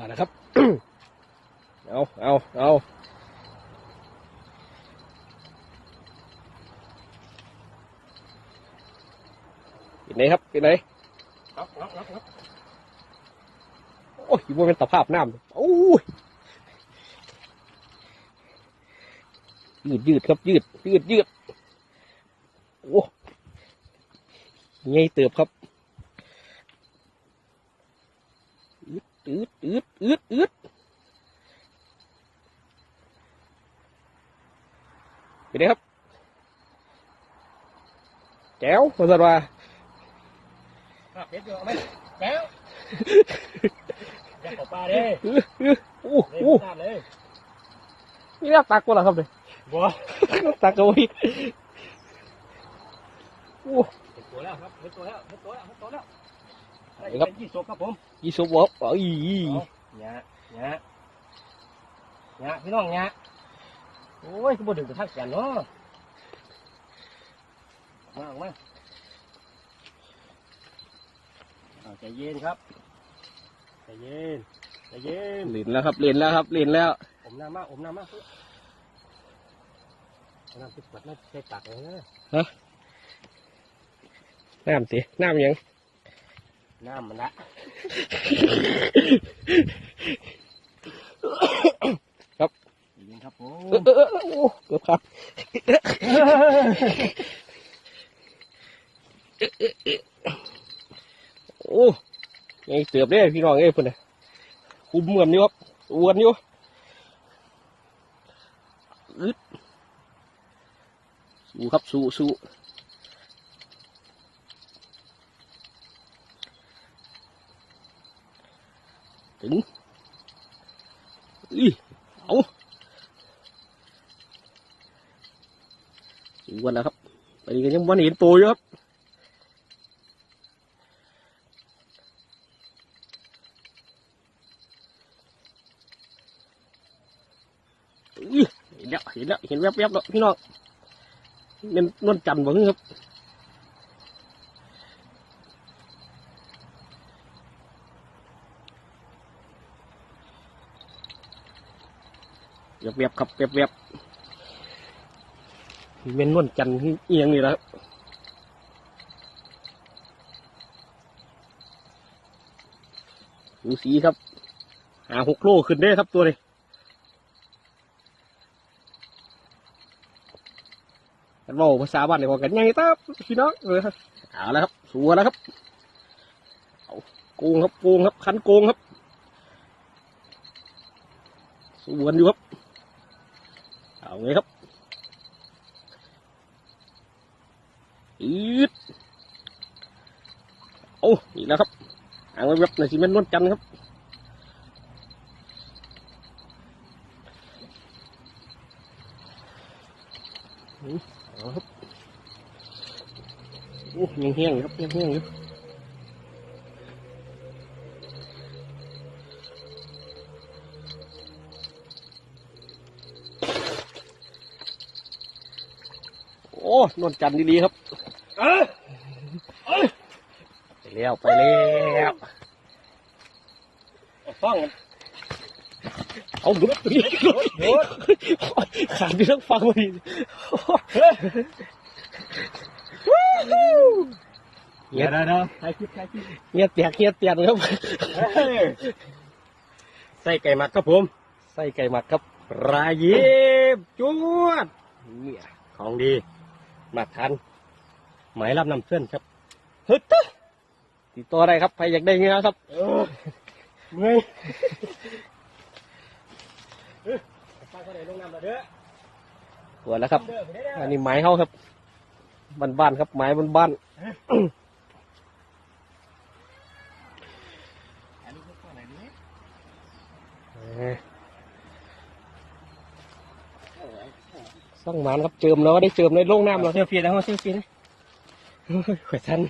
อ่านะครับ เอาเอาเอาเป็นไหนครับเป็นไหนครับครับครับรับโอ้ยมันเป็นตะภาพน้ำโอ้ยยืดยืดครับยืดยืดยืดโอ้ไงเติบครับ อืดอืดอืดอืดอืดเป็นไงครับแก้วมาสัตว์ว่าครับเด็ดอยู่เอาไหมแก้วอยากขอปลาเด้อื้ออื้ออู้เล่นอู้น้ำเลยนี่น่าตักกว่าเหรอครับเนี่ยบัวตักเอาไว้อู้เห็นตัวแล้วครับเห็นตัวแล้วเห็นตัวแล้วเห็นตัวแล้ว อะไรครับเป็นยี่สกครับผมยี่สิบวบเอ้ยเอาหยะหยะหยะพี่น้องหยะโอ้ยคือบ่ดึงกระทั่งแขนเนาะมาออกมาเอาใจเย็นครับใจเย็นใจเย็นเล่นแล้วครับเล่นแล้วครับเล่นแล้วอมน้ำมาอมน้ำมาเอาน้ำติดขวดมาใส่ปากเลยนะน้ำสิน้ำหยัง น้ำมันละยิงครับผเออมเออเออโอ้เกือบครับโอ้ยังเตือบเลยพี่น้องเอ้ยพุ่นน่ะคุมเหมือนอยู่ครับอ้วนอยู่อึดสู้ครับสู้สู้ ถึงอีเอาสู้กันแล้วครับตอนนี้ก็ยังวันเห็นตัวอยู่ครับอื้อเห็นแล้วเห็นแล้วเห็นแวบๆแล้วพี่น้องเป็นนวลจันทร์บ่ฮึครับ แวบๆครับแวบๆเป็นนวลจันทร์เอียงนี่แหละครับดูสีครับ หาหกโลขึ้นได้ครับตัวนี้กันบอกภาษาบ้านเนี่ยบอกกันยังไงตับพี่น้องเออเอาแล้วครับ สัวแล้วครับเอาโกงครับโกงครับ คันโกงครับ สวนอยู่ครับ เอาไงครับอืดโอ้นี่แล้วครับเอาไว้แบบในซีเมนต์นวลจันครับเอาครับโอ้ยังแห้งอยู่ครับยังแห้งอยู่ อ้นวลจันทร์ดีๆครับเอ้ยไปแล้วไปแล้วฟังเอาดุดดุดดุดดุดขาดไปทั้งฟังพอดีเงียเดี๋ยวเดี๋ยวใครคิดใครคิดเงียบแตกเงียบแตกครับใส่ไก่หมักครับผม ใส่ไก่หมักครับรายเย็บจวดเนี่ยของดี มาทันหมายรับนำเพื่อนครับฮึดติดตัวอะไรครับใครอยากได้เงี้ยครับเออเมื่อยเอ้ยฟังเขาได้ลงน้ำแล้วเด้อตัวแล้วครับเด้อไปเด้ออันนี้ไม้เขาครับบ้านๆครับไม้บ้านอันนี้คือข้อไหน นี่ๆเออซ่องหมานครับเจิมแล้วได้เจิมในโล่งน้ำแล้วเซลฟี่นะเซลฟี่นะขวดทัน